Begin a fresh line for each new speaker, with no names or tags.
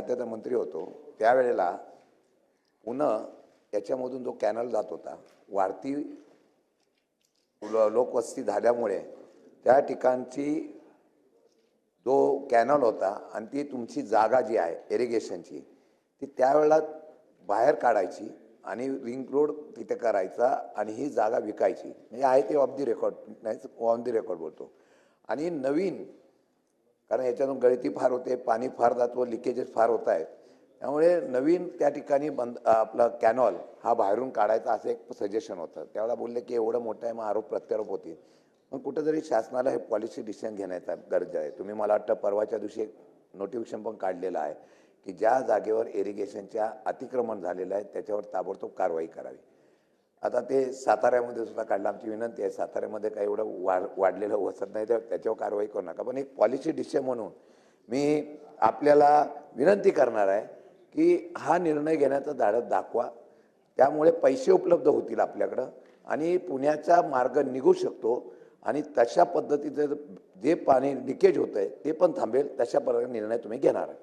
खात्याचा मंत्री होतो त्यावेळेला पुन्हा याच्यामधून जो कॅनल जात होता वाढती लोकवस्ती झाल्यामुळे त्या ठिकाणची जो कॅनल होता आणि ती तुमची जागा जी आहे इरिगेशनची ती त्यावेळेला बाहेर काढायची आणि रिंग रोड तिथे करायचा आणि ही जागा विकायची. म्हणजे आहे ते ऑफ दी रेकॉर्ड नाही ऑन दी रेकॉर्ड बोलतो. आणि नवीन कारण याच्यातून गळती फार होते पाणी फार जातो लिकेजेस फार होत आहेत त्यामुळे नवीन त्या ठिकाणी बंद आपला कॅनॉल हा बाहेरून काढायचा असं एक सजेशन होतं. त्यावेळेला बोलले की एवढं मोठं आहे मग आरोप प्रत्यारोप होतील. मग कुठंतरी शासनाला हे पॉलिसी डिसिजन घेण्याचा गरज आहे. तुम्ही मला वाटतं परवाच्या दिवशी एक नोटिफिकेशन पण काढलेलं आहे की ज्या जागेवर इरिगेशनच्या अतिक्रमण झालेलं आहे त्याच्यावर ताबडतोब कारवाई करावी. आता ते साताऱ्यामध्ये सुद्धा काढलं. आमची विनंती आहे साताऱ्यामध्ये काही एवढं वाढ वाढलेलं वसत नाही तर त्याच्यावर कारवाई करू नका. पण एक पॉलिसी डिसिजन म्हणून मी आपल्याला विनंती करणार आहे की हा निर्णय घेण्याचं धाडस दाखवा. त्यामुळे पैसे उपलब्ध होतील आपल्याकडं आणि पुण्याचा मार्ग निघू शकतो आणि तशा पद्धतीचं जे पाणी लिकेज होतं आहे ते पण थांबेल. तशा प्रकारे निर्णय तुम्ही घेणार आहे.